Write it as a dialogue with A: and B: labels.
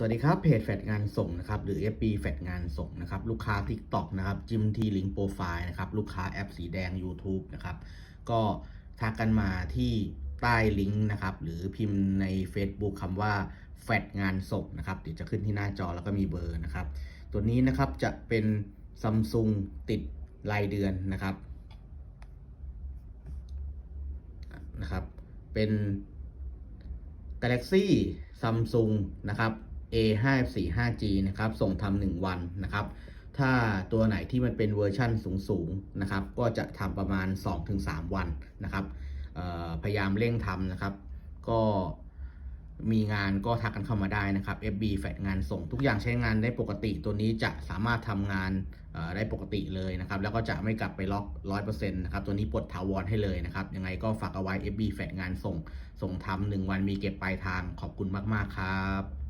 A: สวัสดีครับเพจแฟดงานส่งนะครับหรือ FB แฟดงานส่งนะครับลูกค้า TikTok นะครับจิมทีลิงก์โปรไฟล์นะครับลูกค้าแอปสีแดง YouTube นะครับก็ทักกันมาที่ใต้ลิงก์นะครับหรือพิมพ์ใน Facebook คำว่าแฟดงานส่งนะครับเดี๋ยวจะขึ้นที่หน้าจอแล้วก็มีเบอร์นะครับตัวนี้นะครับจะเป็นซัมซุงติดรายเดือนนะครับนะครับเป็น Galaxy Samsung นะครับ A 5 4 5 G นะครับ ส่งทำหนึ่งวันนะครับ ถ้าตัวไหนที่มันเป็นเวอร์ชั่นสูงๆนะครับ ก็จะทำประมาณ 2-3 วันนะครับ พยายามเร่งทำนะครับ ก็มีงานก็ทักกันเข้ามาได้นะครับ FB แฟดงานส่งทุกอย่างใช้งานได้ปกติ ตัวนี้จะสามารถทำงานได้ปกติเลยนะครับ แล้วก็จะไม่กลับไปล็อก 100%นะครับ ตัวนี้ปลดถาวรให้เลยนะครับ ยังไงก็ฝากเอาไว้ FB แฟดงานส่ง ส่งทำหนึ่งวันมีเก็บปลายทาง ขอบคุณมาก ๆ ครับ